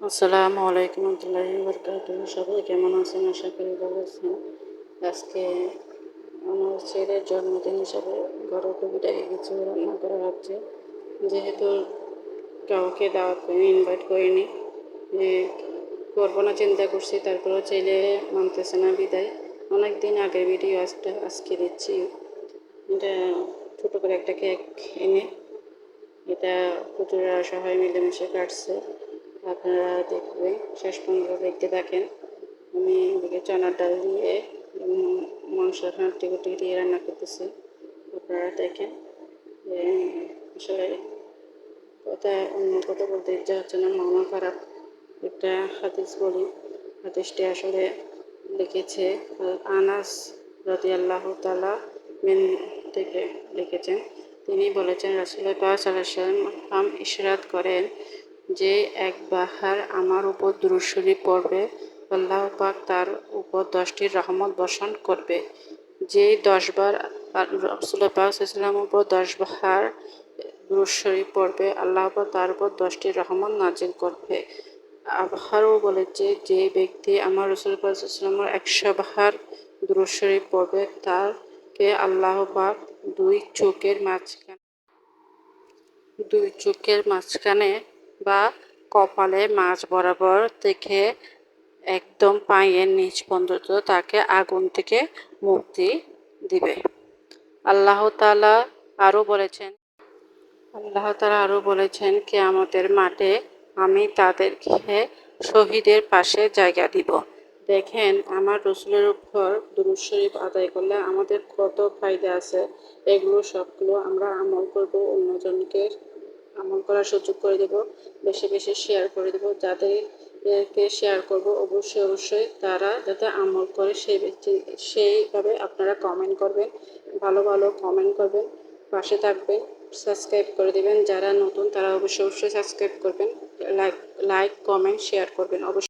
আসসালামু আলাইকুম রহমতুল্লাহি বরকাত সবাই কেমন আছেন? আশা করি ভালো আছেন। আজকে আমার ছেলের জন্মদিন হিসাবে ঘরে কবিটাকে কিছু রান্না করা হচ্ছে। যেহেতু কাউকে দাওয়াত করিনি ইনভাইট করিনি করব না, চিন্তা করছি, তারপরেও ছেলে মানতেছে না বিদায়। অনেক দিন আগের ভিডিও আজটা আজকে দিচ্ছি। এটা ছোটো করে একটা কেক এনে, এটা কুচুরা সবাই মিলেমিশে কাটছে। আপনারা দেখবে, শেষ পর্যন্ত দেখতে থাকেন। আমি এদিকে চানার ডাল দিয়ে মাংস হাঁটি কুটি দিয়ে রান্না করতেছি। আপনারা দেখেন আসলে কথা অন্য কথা বলতে ইচ্ছা হচ্ছে না, মামা খারাপ। একটা হাদিস বলি, হাদিসটি আসলে লিখেছে আনাস রদি আল্লাহ তালা মেন থেকে লিখেছেন। তিনি বলেছেন রাসুল পাক সাল্লাম ইশরাত করেন যে এক বাহার আমার উপর দুরুশরী পড়বে, আল্লাহ পাক তার উপর দশটি রহমত বর্ষণ করবে। যে দশবার রসুল্লাহ পাক ইসলামের উপর দশ বাহার দুরুশরী পড়বে, আল্লাহ তার উপর দশটি রহমত নাজিল করবে। আবহারও বলেছে যে ব্যক্তি আমার রসুল ইসলামের একশো বাহার দুরুশরী পড়বে তারকে আল্লাহ পাক দুই চোখের মাঝখানে, দুই চোখের মাঝখানে বা কপালে মাছ বরাবর থেকে একদম পায়ের নিচ পর্যন্ত তাকে আগুন থেকে মুক্তি দিবে। আল্লাহ তালা আরও বলেছেন, আল্লাহ তালা আরও বলেছেন কে আমাদের মাঠে আমি তাদেরকে শহীদের পাশে জায়গা দিব। দেখেন, আমার রসুলের উপর দুরুদ শরীফ আদায় করলে আমাদের কত ফায়দা আছে। এগুলো সবগুলো আমরা আমল করব অন্যজনকে আমল করার সুযোগ করে দেব, বেশি বেশি শেয়ার করে দেব। যাদেরকে শেয়ার করব, অবশ্যই অবশ্যই তারা যাতে আমল করে সেই সেইভাবে আপনারা কমেন্ট করবেন, ভালো ভালো কমেন্ট করবেন, পাশে থাকবেন সাবস্ক্রাইব করে দেবেন। যারা নতুন তারা অবশ্যই অবশ্যই সাবস্ক্রাইব করবেন লাইক লাইক কমেন্ট শেয়ার করবেন। অবশ্যই